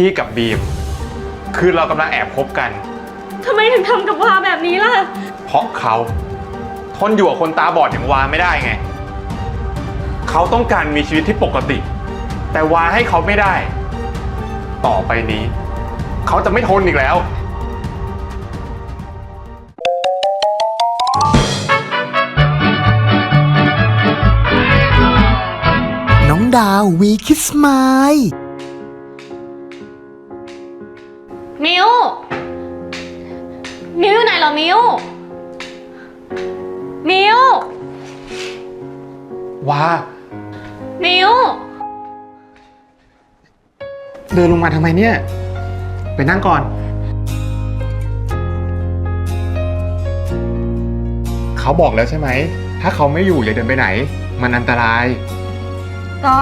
พี่กับบีม คือเรากำลังแอบคบกัน ทำไมถึงทำกับวาแบบนี้ล่ะ เพราะเขาทนอยู่กับคนตาบอดอย่างวาไม่ได้ไง เขาต้องการมีชีวิตที่ปกติ แต่วาให้เขาไม่ได้ ต่อไปนี้ เขาจะไม่ทนอีกแล้ว น้องดาววีคิสไมล์ มิว มิวอยู่ไหนเหรอมิว มิววามิว เดินลงมาทำไมเนี่ย ไปนั่งก่อน เขาบอกแล้วใช่ไหม ถ้าเขาไม่อยู่อย่าเดินไปไหน มันอันตราย ก็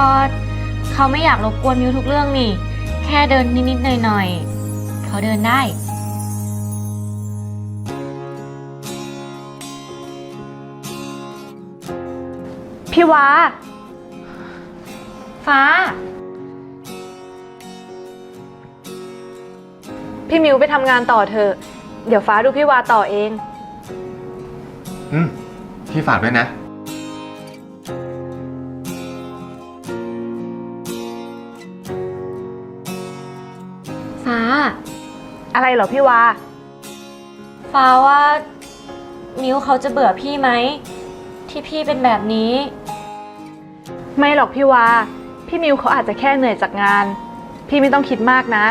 เขาไม่อยากรบกวนมิวทุกเรื่องนี่ แค่เดินนิดๆหน่อยๆ เขาเดินได้ พี่วาฟ้า พี่มิวไปทำงานต่อเถอะ เดี๋ยวฟ้าดูพี่วาต่อเอง อืม พี่ฝากด้วยนะ อะไรเหรอพี่วา ฟ้าว่ามิวเขาจะเบื่อพี่ไหม ที่พี่เป็นแบบนี้ ไม่หรอกพี่วา พี่มิวเขาอาจจะแค่เหนื่อยจากงาน พี่ไม่ต้องคิดมากนะ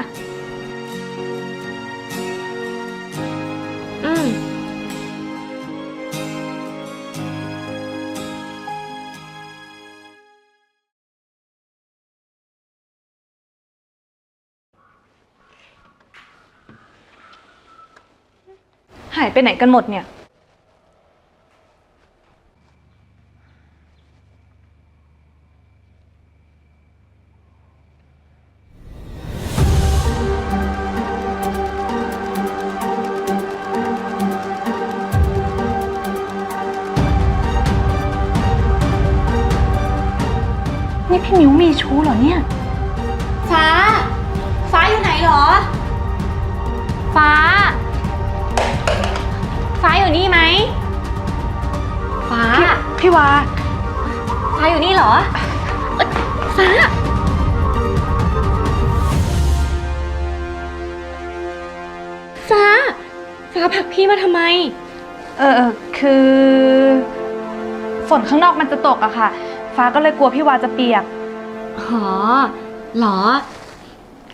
ายไปไหนกันหมดเนี่ย นี่พี่มิวมีชู้เหรอเนี่ย ฟ้า ฟ้าอยู่ไหนเหรอ ฟ้า ฟ้าอยู่นี่ไหม ฟ้าพี่พี่วา ฟ้าอยู่นี่เหรอเอ้ยฟ้า ฟ้า ฟ้าผลักพี่มาทำไม เออเออคือ ฝนข้างนอกมันจะตกอะค่ะ ฟ้าก็เลยกลัวพี่วาจะเปียกหอเหรอ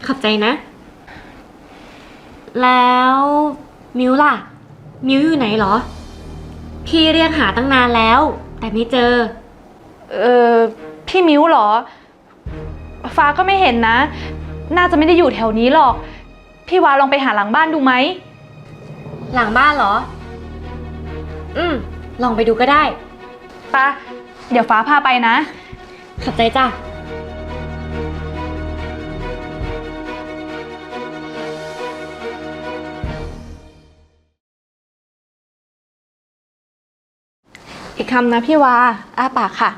ขอบใจนะ แล้ว มิวล่ะ มิวอยู่ไหนเหรอ พี่เรียกหาตั้งนานแล้ว แต่ไม่เจอ เออพี่มิ้วเหรอ ฟ้าก็ไม่เห็นนะ น่าจะไม่ได้อยู่แถวนี้หรอก พี่วาลองไปหาหลังบ้านดูไหม หลังบ้านเหรอ อืม ลองไปดูก็ได้ ปะเดี๋ยวฟ้าพาไปนะ ขอบใจจ้ะ อีกคำนะพี่วา อ้าปากค่ะ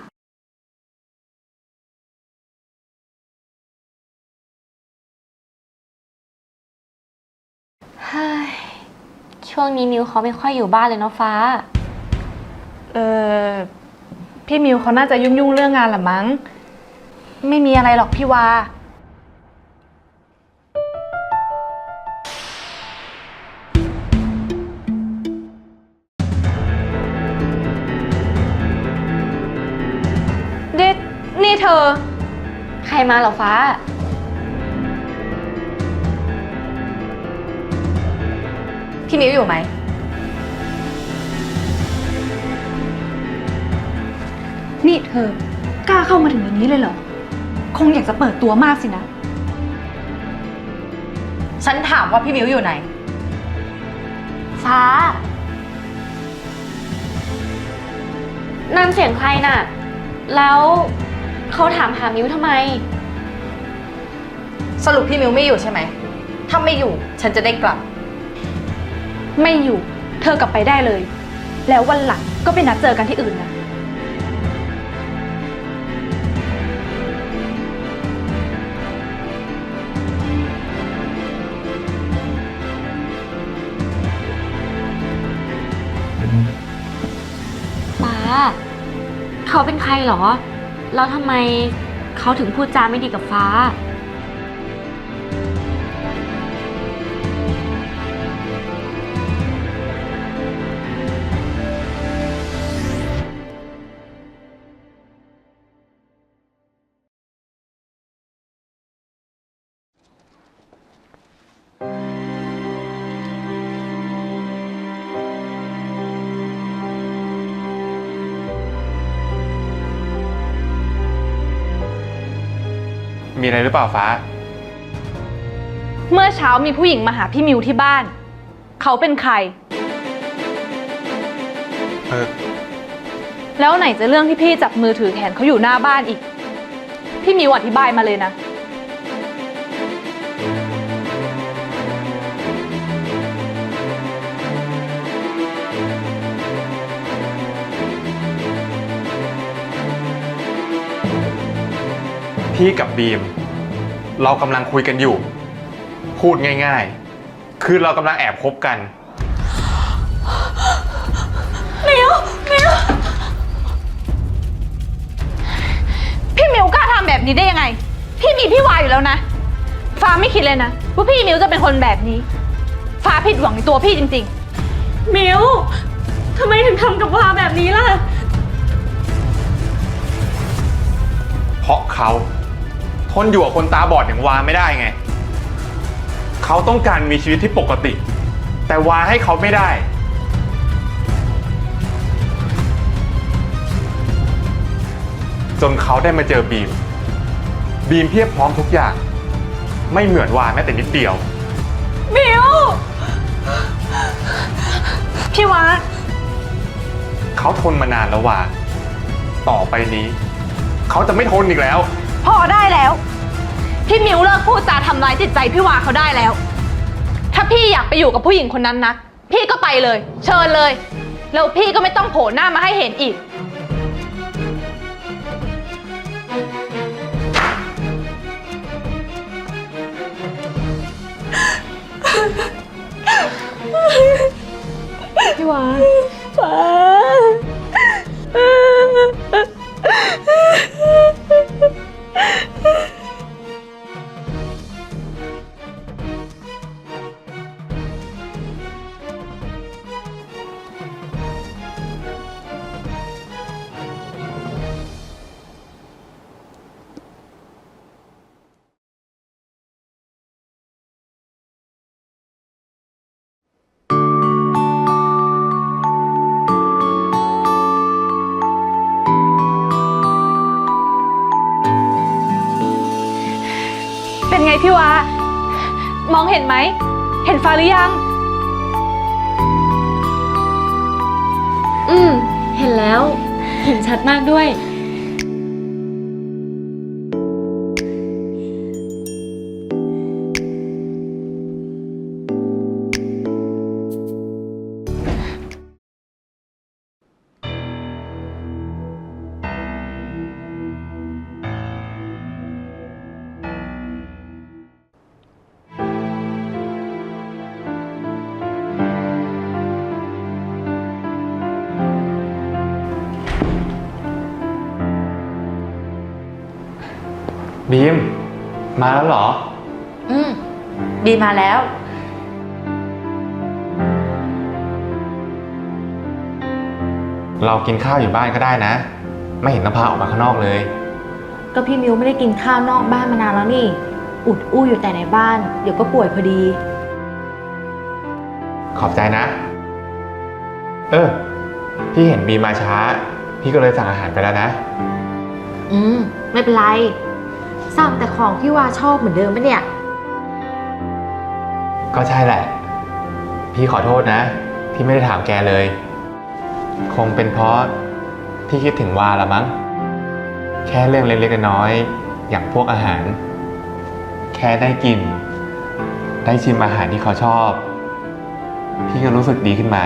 เฮ้ย ช่วงนี้มิวเขาไม่ค่อยอยู่บ้านเลยเนาะฟ้า เออพี่มิวเขาน่าจะยุ่งยุ่งๆเรื่องงานละมั้ง ไม่มีอะไรหรอกพี่วา รมาเหรอฟ้า พี่มิวอยู่ไหม นี่เธอกล้าเข้ามาถึงในนี้เลยเหรอ คงอยากจะเปิดตัวมากสินะ ฉันถามว่าพี่มิวอยู่ไหน ฟ้า นั่นเสียงใครน่ะ แล้ว เขาถามหามิวทำไม สรุปพี่มิวไม่อยู่ใช่ไหม ถ้าไม่อยู่ฉันจะได้กลับ ไม่อยู่ เธอกลับไปได้เลย แล้ววันหลังก็ไปนัดเจอกันที่อื่นนะ ป้า เขาเป็นใครเหรอ แล้วทำไมเขาถึงพูดจาไม่ดีกับฟ้า มีอะไรหรือเปล่าฟ้า เมื่อเช้ามีผู้หญิงมาหาพี่มิวที่บ้าน เขาเป็นใคร เออ แล้วไหนจะเรื่องที่พี่จับมือถือแขนเขาอยู่หน้าบ้านอีก พี่มิวอธิบายมาเลยนะ พี่กับบีม เรากำลังคุยกันอยู่ พูดง่ายๆ คือเรากำลังแอบคบกันพี่มิวกล้าทำแบบนี้ได้ยังไง พี่มีพี่วายอยู่แล้วนะ ฟ้าไม่คิดเลยนะว่าพี่มิวจะเป็นคนแบบนี้ ฟ้าผิดหวังในตัวพี่จริง มิวทำไมถึงทำกับวาแบบนี้ล่ะ เพราะเขา ทนอยู่กับคนตาบอดอย่างวาไม่ได้ไง เขาต้องการมีชีวิตที่ปกติ แต่วาให้เขาไม่ได้ จนเขาได้มาเจอบีม บีมเพียบพร้อมทุกอย่าง ไม่เหมือนวาแม้แต่นิดเดียวมิว พี่วาเขาทนมานานแล้ววาต่อไปนี้ เขาจะไม่ทนอีกแล้วๆ พอได้แล้ว พี่มิวเลิกพูดจาทำร้ายจิตใจพี่วาเขาได้แล้ว ถ้าพี่อยากไปอยู่กับผู้หญิงคนนั้นนะพี่ก็ไปเลย เชิญเลย แล้วพี่ก็ไม่ต้องโผล่หน้ามาให้เห็นอีก พี่วา ฟ้า ฟ้าหรือยัง อืม เห็นแล้ว เห็นชัดมากด้วย มาแล้วเหรอ อืมบีมาแล้ว เรากินข้าวอยู่บ้านก็ได้นะ ไม่เห็นต้องพาออกมาข้างนอกเลย ก็พี่มิวไม่ได้กินข้าวนอกบ้านมานานแล้วนี่ อุดอู้อยู่แต่ในบ้าน เดี๋ยวก็ป่วยพอดี ขอบใจนะ เออ พี่เห็นบีมมาช้า พี่ก็เลยสั่งอาหารไปแล้วนะ อืม ไม่เป็นไร สั่งแต่ของที่วาชอบเหมือนเดิมปะเนี่ย ก็ใช่แหละ พี่ขอโทษนะ ที่ไม่ได้ถามแกเลย คงเป็นเพราะพี่คิดถึงวาละมั้ง แค่เรื่องเล็กๆน้อยๆอย่างพวกอาหาร แค่ได้กิน ได้ชิมอาหารที่เขาชอบ พี่ก็รู้สึกดีขึ้นมา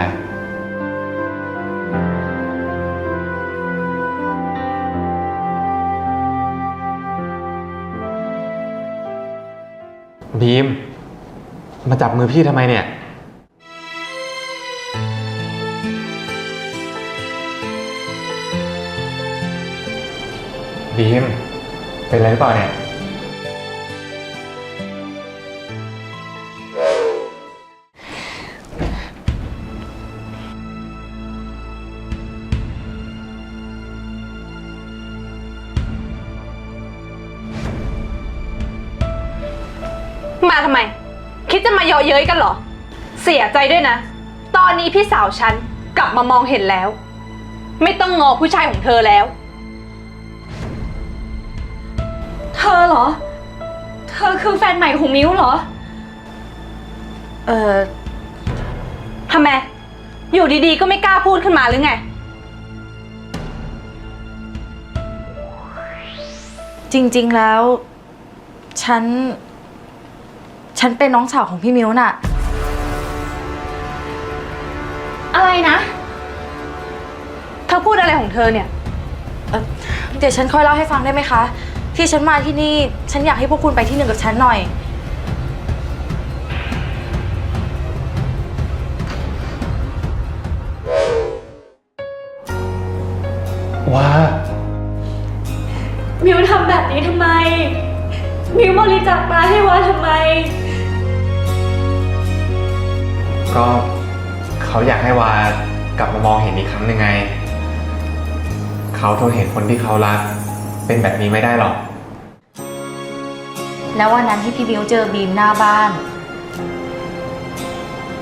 พีม มาจับมือพี่ทำไมเนี่ย บีม เป็นอะไรหรือเปล่าเนี่ย ยาะเย้ยกันเหรอ เสียใจด้วยนะ ตอนนี้พี่สาวฉันกลับมามองเห็นแล้ว ไม่ต้องงอผู้ชายของเธอแล้ว เธอเหรอ เธอคือแฟนใหม่ของมิวเหรอ เออทำไม อยู่ดีๆ ก็ไม่กล้าพูดขึ้นมาหรือไง จริงๆแล้ว ฉัน ฉันเป็นน้องสาวของพี่มิวน่ะ อะไรนะเธอพูดอะไรของเธอเนี่ย เอ่อเดี๋ยวฉันค่อยเล่าให้ฟังได้ไหมคะ ที่ฉันมาที่นี่ ฉันอยากให้พวกคุณไปที่หนึ่งกับฉันหน่อย ว้า มิวทำแบบนี้ทำไม มิวบริจาคมาให้วาทำไม ก็เขาอยากให้วากลับมามองเห็นอีกครั้งหนึ่งไง เขาทนเห็นคนที่เขารัก เป็นแบบนี้ไม่ได้หรอก แล้ววันนั้นที่พี่มิวเจอบีมหน้าบ้าน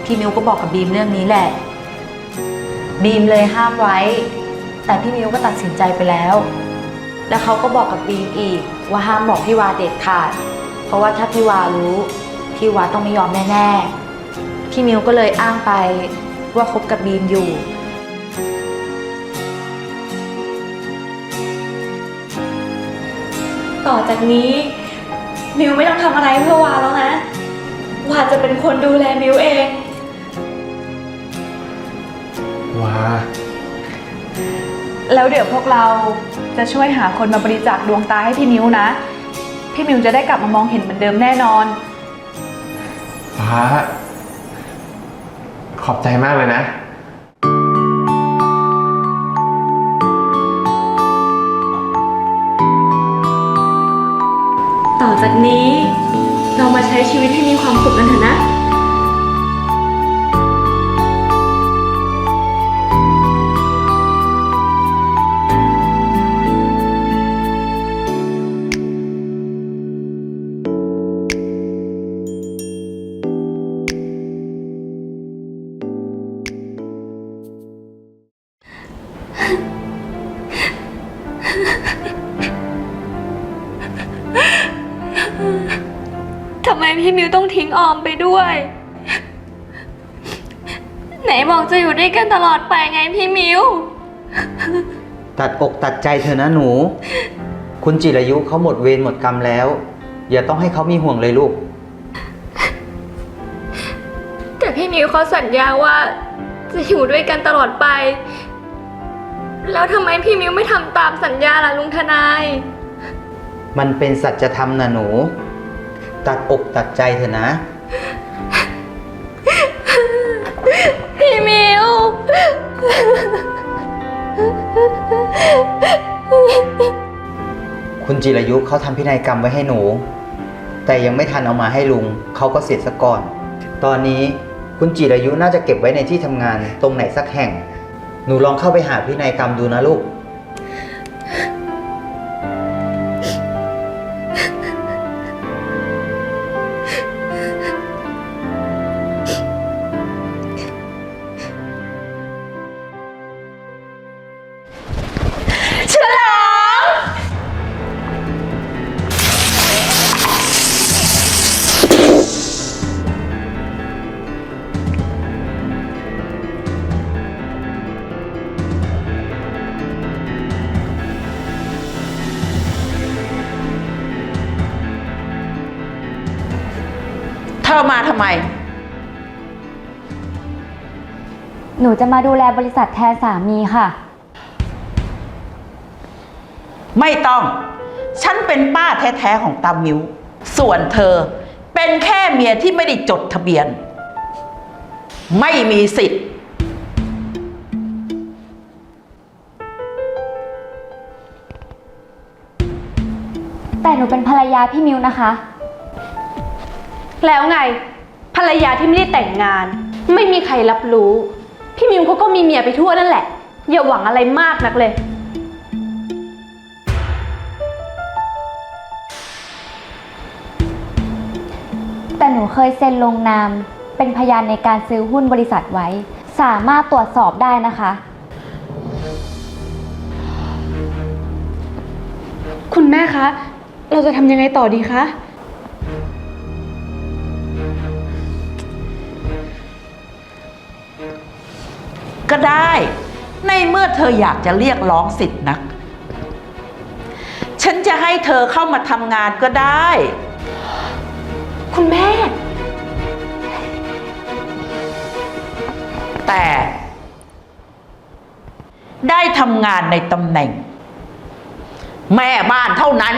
พี่มิวก็บอกกับบีมเรื่องนี้แหละ บีมเลยห้ามไว้ แต่พี่มิวก็ตัดสินใจไปแล้ว แล้วเขาก็บอกกับบีมอีก ว่าห้ามบอกพี่วาเด็ดขาด เพราะว่าถ้าพี่วารู้ พี่วาต้องไม่ยอมแน่ๆ พี่มิวก็เลยอ้างไปว่าคบกับบีมอยู่ ต่อจากนี้ มิวไม่ต้องทำอะไรเพื่อวาแล้วนะ วาจะเป็นคนดูแลมิวเอง ว้า แล้วเดี๋ยวพวกเราจะช่วยหาคนมาบริจาคดวงตาให้พี่มิวนะ พี่มิวจะได้กลับมามองเห็นเหมือนเดิมแน่นอน ฟ้า ขอบใจมากเลยนะ ต่อจากนี้เรามาใช้ชีวิตให้มีความสุขกันเถอะนะ ต้องทิ้งออมไปด้วย ไหนบอกจะอยู่ด้วยกันตลอดไปไงพี่มิว ตัดอกตัดใจเธอะนะหนู คุณจิรายุเขาหมดเวรหมดกรรมแล้ว อย่าต้องให้เขามีห่วงเลยลูก แต่พี่มิวเขาสัญญาว่าจะอยู่ด้วยกันตลอดไป แล้วทำไมพี่มิวไม่ทำตามสัญญาล่ะลุงทนาย มันเป็นสัจธรรมนะหนู ตัดอกตัดใจเถอะนะ พี่มิว คุณจิรายุเขาทำพินัยกรรมไว้ให้หนู แต่ยังไม่ทันเอามาให้ลุงเขาก็เสร็จซะก่อน ตอนนี้คุณจิรายุน่าจะเก็บไว้ในที่ทำงานตรงไหนสักแห่ง หนูลองเข้าไปหาพินัยกรรมดูนะลูก อมาทำไม หนูจะมาดูแลบริษัทแทนสามีค่ะ ไม่ต้อง ฉันเป็นป้าแท้ ๆ ของตามิว ส่วนเธอเป็นแค่เมียที่ไม่ได้จดทะเบียน ไม่มีสิทธิ์วนูเป็นภรรยาพี่มิวนะคะ แล้วไงภรรยาที่ไม่ได้แต่งงาน ไม่มีใครรับรู้ พี่มิวเขาก็มีเมียไปทั่วนั่นแหละ อย่าหวังอะไรมากนักเลย แต่หนูเคยเซ็นลงนาม เป็นพยานในการซื้อหุ้นบริษัทไว้ สามารถตรวจสอบได้นะคะ คุณแม่คะ เราจะทำยังไงต่อดีคะ ก็ได้ ในเมื่อเธออยากจะเรียกร้องสิทธิ์นัก ฉันจะให้เธอเข้ามาทำงานก็ได้ คุณแม่ แต่ ได้ทำงานในตำแหน่ง แม่บ้านเท่านั้น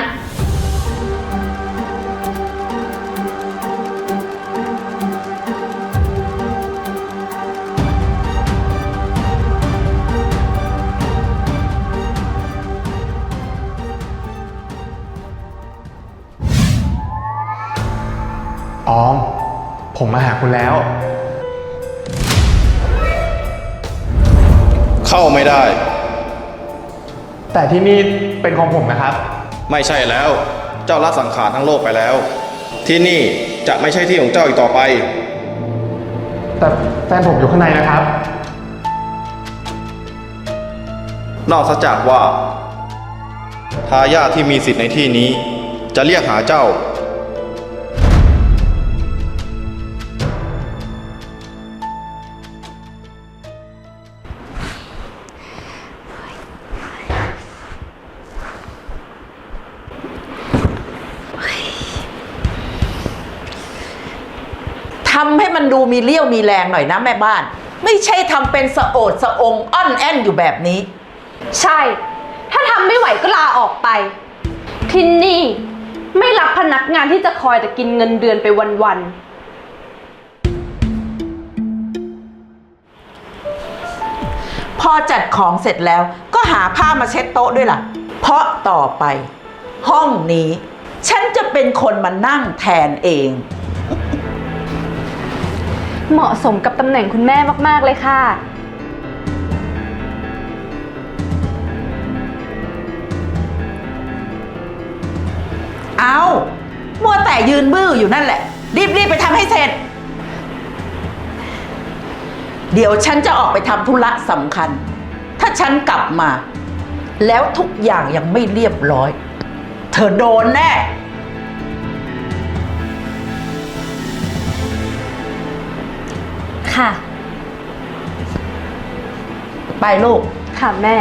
ออม ผมมาหาคุณแล้ว เข้าไม่ได้ แต่ที่นี่เป็นของผมนะครับ ไม่ใช่แล้ว เจ้าละสังขารทั้งโลกไปแล้ว ที่นี่จะไม่ใช่ที่ของเจ้าอีกต่อไป แต่แฟนผมอยู่ข้างในนะครับ นอกจากว่าทายาทที่มีสิทธิ์ในที่นี้ จะเรียกหาเจ้า มันดูมีเลี้ยวมีแรงหน่อยนะแม่บ้าน ไม่ใช่ทำเป็นสะโอดสะองอ้อนแอนอยู่แบบนี้ ใช่ ถ้าทำไม่ไหวก็ลาออกไป ที่นี่ไม่รับพนักงานที่จะคอยแต่กินเงินเดือนไปวันพอจัดของเสร็จแล้วก็หาผ้ามาเช็ดโต๊ะด้วยล่ะ เพราะต่อไป ห้องนี้ ฉันจะเป็นคนมานั่งแทนเองๆ เหมาะสมกับตำแหน่งคุณแม่มาก ๆ เลยค่ะ เอามัวแต่ยืนบื้ออยู่นั่นแหละ รีบๆไปทำให้เสร็จ เดี๋ยวฉันจะออกไปทำธุระสำคัญ ถ้าฉันกลับมา แล้วทุกอย่างยังไม่เรียบร้อย เธอโดนแน่ ค่ะ ไปลูก ค่ะแม่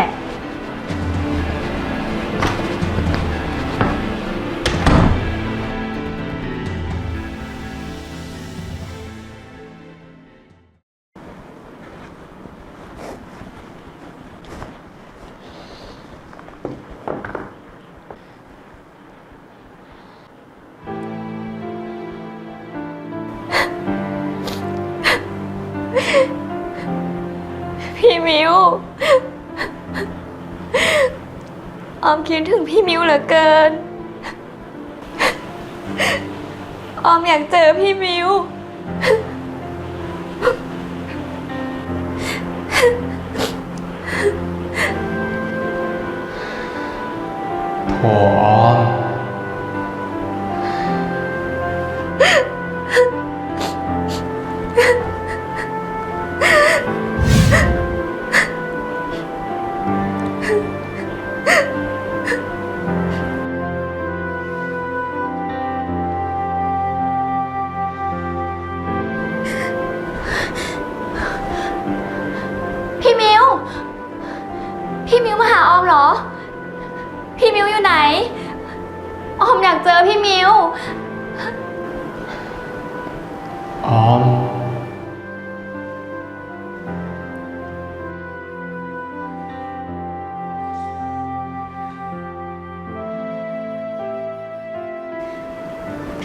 คิดถึงพี่มิวเหลือเกิน ออมอยากเจอพี่มิว โถออม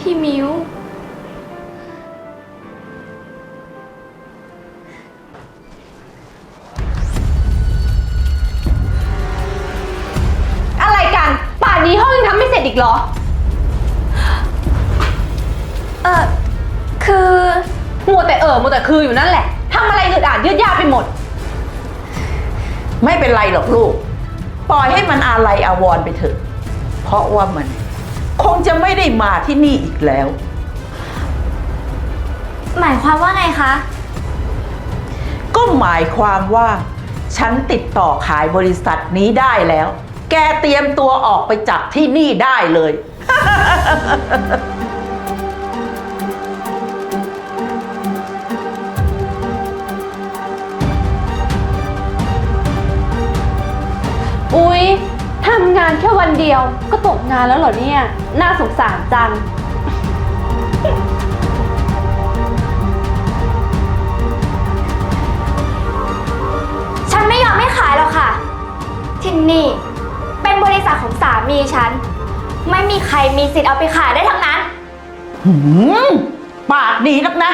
พี่มิว อะไรกัน ป่านนี้ห้องยังทำไม่เสร็จอีกเหรอ เออคือมัวแต่เออมัวแต่คืออยู่นั่นแหละทำอะไรอึดอัดยืดยาดไปหมด ไม่เป็นไรหรอกลูก ปล่อยให้มันอาลัยอาวรณ์ไปเถอะ เพราะว่ามันค งจะไม่ได้มาที่นี่อีกแล้ว หมายความว่าไงคะ ก็หมายความว่า ฉันติดต่อขายบริษัทนี้ได้แล้ว แกเตรียมตัวออกไปจากที่นี่ได้เลย อุ๊ยทำ งานแค่วันเดียวก็ตกงานแล้วเหรอเนี่ย น่าสงสารจัง ฉันไม่ยอมให้ขายหรอกค่ะ ที่นี่ เป็นบริษัทของสามีฉัน ไม่มีใครมีสิทธิ์เอาไปขายได้ทั้งนั้น หืมปากดีนักนะ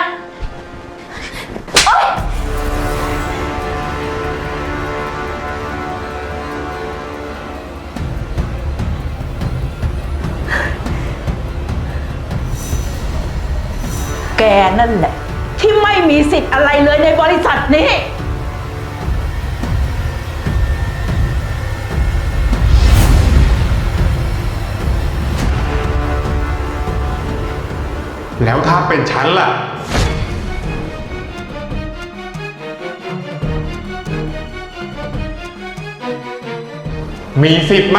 แกนั่นแหละ ที่ไม่มีสิทธิ์อะไรเลยในบริษัทนี้ แล้วถ้าเป็นฉันล่ะ มีสิทธิ์ไหม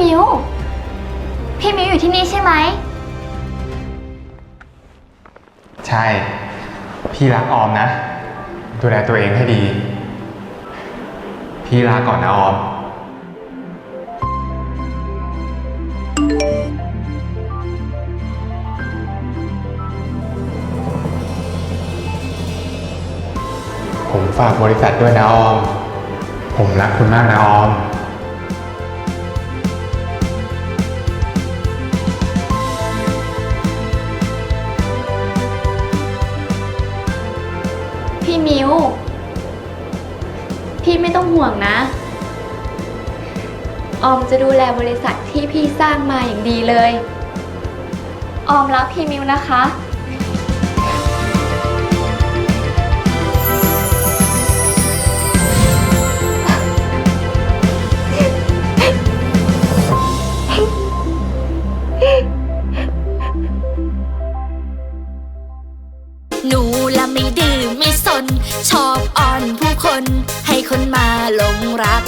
มิว พี่มิวอยู่ที่นี่ใช่ไหม ใช่ พี่รักออมนะ ดูแลตัวเองให้ดี พี่ลาก่อนนะออม ผมฝากบริษัทด้วยนะออม ผมรักคุณมากนะออม พี่มิว พี่ไม่ต้องห่วงนะ ออมจะดูแลบริษัทที่พี่สร้างมาอย่างดีเลย ออมรักพี่มิวนะคะ คนมาหลงรัก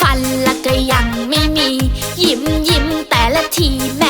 ฟันละก็ยังไม่มี ยิ้มยิ้มแต่ละทีแม